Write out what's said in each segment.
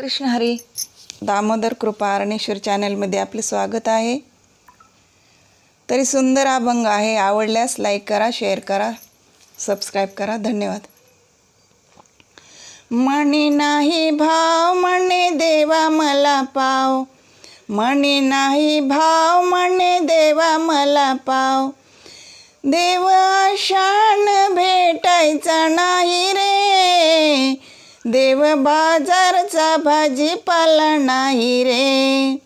कृष्ण हरी दामोदर कृपा अरणेश्वर चॅनलमध्ये आपले स्वागत आहे. तरी सुंदर अभंग आहे आवडल्यास लाईक करा शेअर करा सबस्क्राईब करा. धन्यवाद. म्हणे नाही भाव म्हणे देवा मला पाव. म्हणे नाही भाव म्हणे देवा मला पाव. देव शान भेटायचा नाही रे. देव बाजारचा भाजीपाला नाही रे.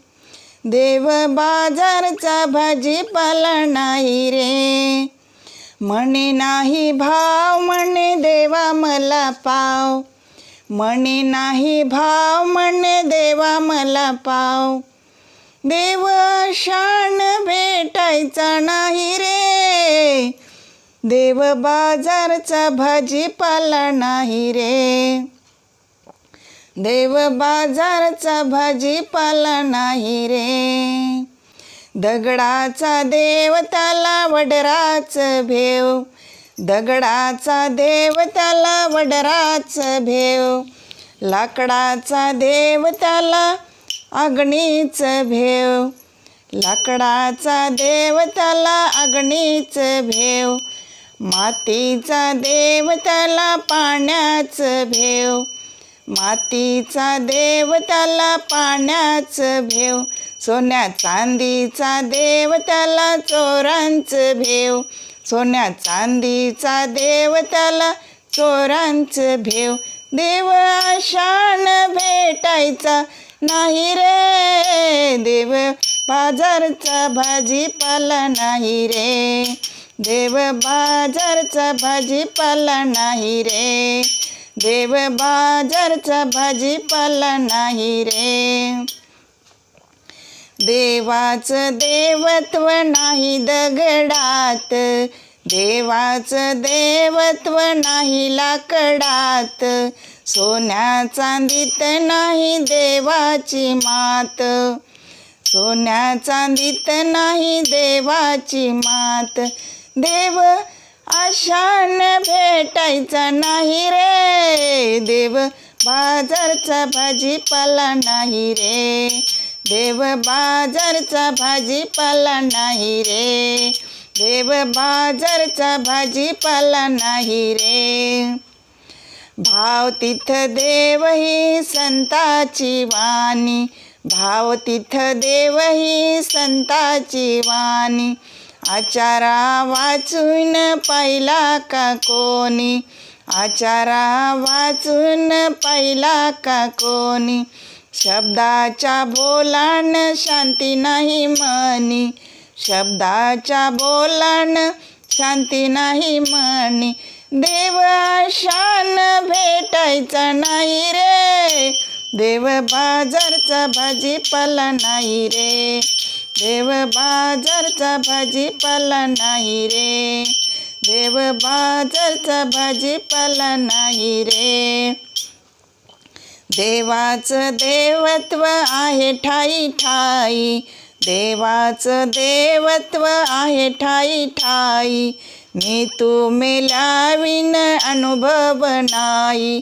देव बाजारचा भाजीपाला नाही रे. म्हणे नाही भाव म्हणे देवा मला पाव. म्हणे नाही भाव म्हणे देवा मला पाव. देव शान भेटायचा नाही रे. देव बाजारचा भाजीपाला नाही रे. देव बाजारचा भाजीपाला नाही रे. दगडाचा देव त्याला वडराच भेव. दगडाचा देव त्याला वडराच भेव. लाकडाचा देव त्याला अग्नीच भेव. लाकडाचा देव त्याला अग्नीच भेव. मातीचा देव त्याला पाण्याच भेव. मातीचा देव त्याला पाण्याच भेव. सोन्या चांदीचा देव त्याला चोरांच भेव. सोन्या चांदीचा देव त्याला चोरांच भेव. देव शान भेटायचा नाही रे देव. बाजारचा भाजीपाला नाही रे देव. बाजारचा भाजीपाला नाही रे देव बाजारचा भाजीपाला नाही रे. देवाचं देवत्व नाही दगडात. देवाचं देवत्व नाही लाकडात. सोन्या चांदीत नाही देवाची मात. सोन्या चांदीत नाही देवाची मात. देव आशान भेटायचा नाही रे. देव बाजारचा भाजीपाला नाही रे. देव बाजारचा भाजीपाला नाही रे. देव बाजारचा भाजीपाला नाही रे. भाव तिथ देव ही संताची वाणी. भाव तिथ देव ही संताची वाणी. आचारा वाचून पाहिला का कोणी? आचारा वाचून पाहिला का कोणी? शब्दाच्या बोलान शांती नाही मनी शब्दाच्या बोलान शांती नाही मनी देव शान भेटायचा नाही रे. देव बाजारचा भाजीपाला नाही रे. देव बाजारचा भाजीपाला नाही रे. देव बाजारचा भाजीपाला नाही रे. देवाचं देवत्व आहे ठाई ठाई. देवाचं देवत्व आहे ठाई ठाई. मी तू मेलाविन अनुभव नाही.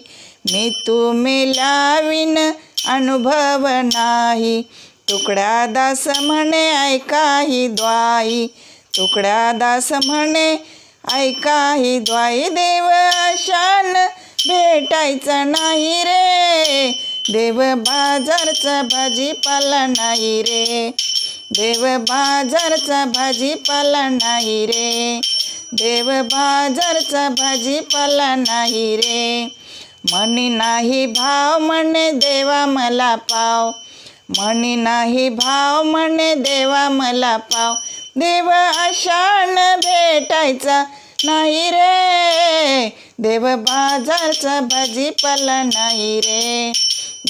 मी तू मेलाविन अनुभव नाही. तुकड्या दास म्हणे ऐकाही द्वाई. तुकड्या दास म्हणे ऐकाही द्वाई. देव शान भेटायचं नाही रे. देव बाजारचा भाजीपाला नाही रे. देव बाजारचा भाजीपाला नाही रे. देव बाजारचा भाजीपाला नाही रे. म्हणी नाही भाव म्हणे देवा मला पाव. म्हणी नाही भाव म्हणे देवा मला पाव. देव आशान भेटायचा नाही रे. देव बाजारचा भाजीपाला नाही रे.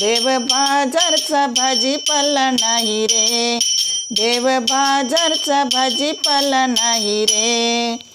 देव बाजारचा भाजीपाला नाही रे. देव बाजारचा भाजीपाला नाही रे.